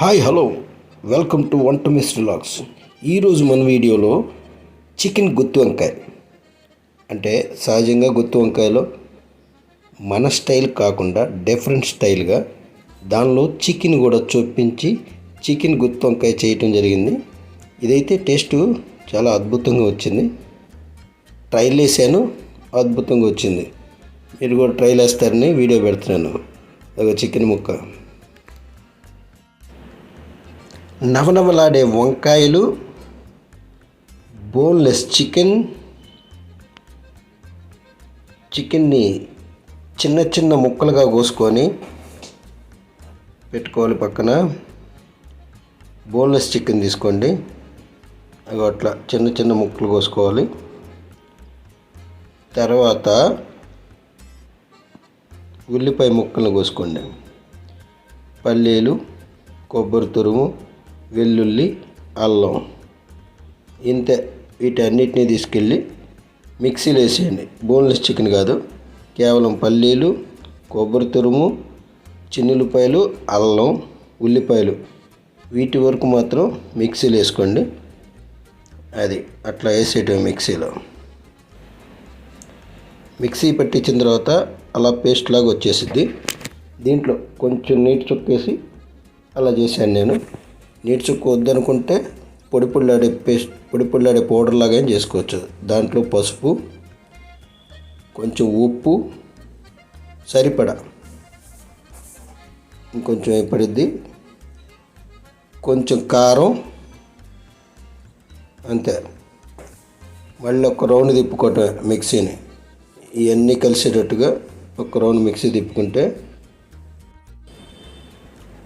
Hi hello. Welcome to one two miss logs ఈరోజు మన వీడియోలో చికెన్ గుత్తి వంకాయ. అంటే సహజంగా గుత్తి వంకాయలో మన స్టైల్ కాకుండా డిఫరెంట్ స్టైల్గా దానిలో చికెన్ కూడా చొప్పించి చికెన్ గుత్తి వంకాయ చేయటం జరిగింది. ఇదైతే టేస్ట్ చాలా అద్భుతంగా వచ్చింది. ట్రైల్ వేసాను అద్భుతంగా వచ్చింది. మీరు కూడా ట్రైల్ వేస్తారని వీడియో పెడుతున్నాను. ఒక చికెన్ ముక్క. నవనవలాడే వంకాయలు బోన్లెస్ చికెన్ చికెన్ని చిన్న చిన్న ముక్కలుగా కోసుకొని పెట్టుకోవాలి పక్కన. బోన్లెస్ చికెన్ తీసుకోండి. అవి అట్లా చిన్న చిన్న ముక్కలు కోసుకోవాలి. తర్వాత ఉల్లిపాయ ముక్కలు కోసుకోండి. పల్లీలు కొబ్బరి తురుము వెల్లుల్లి అల్లం ఇంతే వీటన్నిటిని తీసుకెళ్ళి మిక్సీలో వేసేయండి. బోన్లెస్ చికెన్ కాదు. కేవలం పల్లీలు కొబ్బరి తురుము చిన్నులపాయలు అల్లం ఉల్లిపాయలు. వీటి వరకు మాత్రం మిక్సీలో వేసుకోండి. అది అట్లా వేసేయటం మిక్సీలో. మిక్సీ పట్టించిన తర్వాత అలా పేస్ట్ లాగా వచ్చేసిద్ది. దీంట్లో కొంచెం నీటి చుక్కేసి అలా చేశాను నేను. నీటి వద్దనుకుంటే పొడి పుల్లాడే పేస్ట్ పొడి పుల్లాడే పౌడర్ లాగా ఏం చేసుకోవచ్చు. దాంట్లో పసుపు కొంచెం ఉప్పు సరిపడా. ఇంకొంచెం ఏపడిద్ది కొంచెం కారం అంతే. మళ్ళీ ఒక రౌండ్ తిప్పుకోవటం మిక్సీని. ఇవన్నీ కలిసేటట్టుగా ఒక రౌండ్ మిక్సీ తిప్పుకుంటే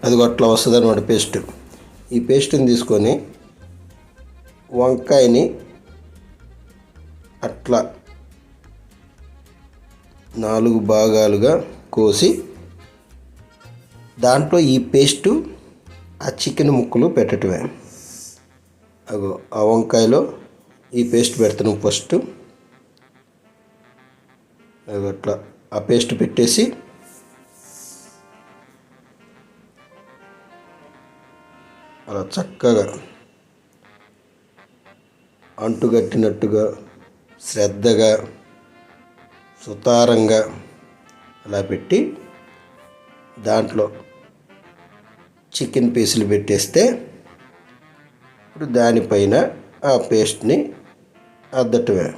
అది అట్లా వస్తుంది అనమాట పేస్ట్. ఈ పేస్ట్ని తీసుకొని వంకాయని అట్లా నాలుగు భాగాలుగా కోసి దాంట్లో ఈ పేస్టు ఆ చికెన్ ముక్కలు పెట్టడమే అగో ఆ వంకాయలో ఈ పేస్ట్ పెడతాను ఫస్ట్. అగో అట్లా ఆ పేస్ట్ పెట్టేసి అలా చక్కగా అంటుగట్టినట్టుగా శ్రద్ధగా సుతారంగా అలా పెట్టి దాంట్లో చికెన్ పీసులు పెట్టేస్తే ఇప్పుడు దానిపైన ఆ పేస్ట్ని అద్దటమే.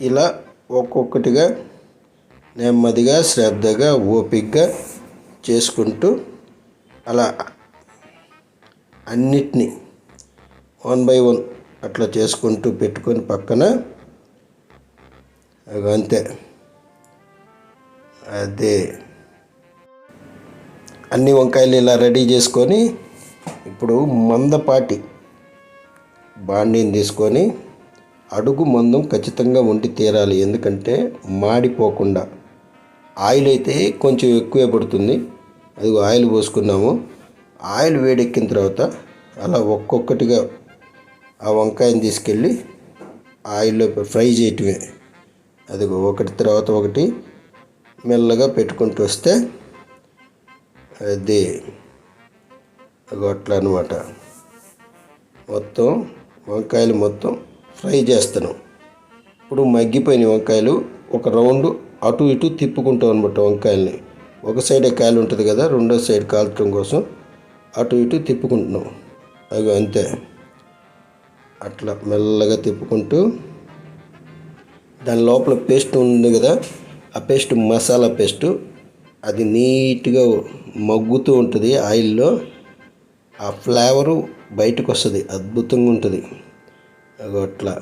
ఇలా ఒక్కొక్కటిగా నెమ్మదిగా శ్రద్ధగా ఓపిక్గా చేసుకుంటూ అలా అన్నిటినీ వన్ బై వన్ అట్లా చేసుకుంటూ పెట్టుకొని పక్కన అగో అంతే. అదే. అన్ని వంకాయలు ఇలా రెడీ చేసుకొని ఇప్పుడు మందపాటి బాండీని తీసుకొని అడుగు మందం ఖచ్చితంగా వండి తీరాలి. ఎందుకంటే మాడిపోకుండా. ఆయిల్ అయితే కొంచెం ఎక్కువే పడుతుంది. అది ఆయిల్ పోసుకున్నాము. ఆయిల్ వేడెక్కిన తర్వాత అలా ఒక్కొక్కటిగా ఆ వంకాయని తీసుకెళ్ళి ఆయిల్లో ఫ్రై చేయటమే. అది ఒకటి తర్వాత ఒకటి మెల్లగా పెట్టుకుంటూ వస్తే అది. అగో అట్లా అనమాట మొత్తం వంకాయలు మొత్తం ఫ్రై చేస్తాను. ఇప్పుడు మగ్గిపోయిన వంకాయలు ఒక రౌండ్ అటు ఇటు తిప్పుకుంటాం అనమాట వంకాయల్ని. ఒక సైడే కాయలు ఉంటుంది కదా రెండో సైడ్ కాల్చడం కోసం. అటు ఇటు తిప్పుకుంటున్నాం. అవి అంతే. అట్లా మెల్లగా తిప్పుకుంటూ దాని లోపల పేస్ట్ ఉంది కదా ఆ పేస్ట్ మసాలా పేస్ట్ అది నీట్గా మగ్గుతూ ఉంటుంది ఆయిల్లో. ఆ ఫ్లేవరు బయటకు వస్తుంది అద్భుతంగా ఉంటుంది. అగో అట్లా.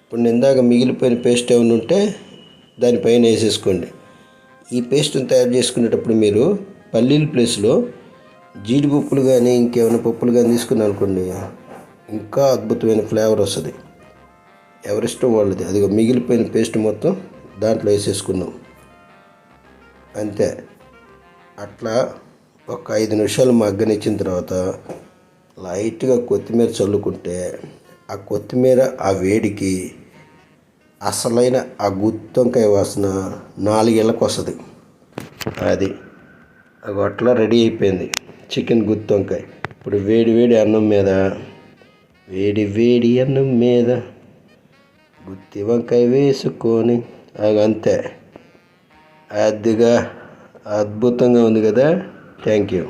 ఇప్పుడు ఇందాక మిగిలిపోయిన పేస్ట్ ఏమైనా ఉంటే దానిపైన వేసేసుకోండి. ఈ పేస్ట్ని తయారు చేసుకునేటప్పుడు మీరు పల్లీల ప్లేస్లో జీడిపప్పులు కానీ ఇంకేమైనా పప్పులు కానీ తీసుకున్నాను అనుకోండి ఇంకా అద్భుతమైన ఫ్లేవర్ వస్తుంది. ఎవరిష్టం వాళ్ళది. అది మిగిలిపోయిన పేస్ట్ మొత్తం దాంట్లో వేసేసుకున్నాం అంతే. అట్లా ఒక ఐదు నిమిషాలు మగ్గనిచ్చిన తర్వాత లైట్గా కొత్తిమీర చల్లుకుంటే ఆ కొత్తిమీర ఆ వేడికి అసలైన ఆ గుత్తంకాయ వాసన నాలుగేళ్ళకు వస్తుంది అది అగో అట్లా రెడీ అయిపోయింది. చికెన్ గుత్తి వంకాయ. ఇప్పుడు వేడి వేడి అన్నం మీద వేడి వేడి అన్నం మీద గుత్తి వంకాయ వేసుకొని అగ అంతే. అదిగా అద్భుతంగా ఉంది కదా. Thank you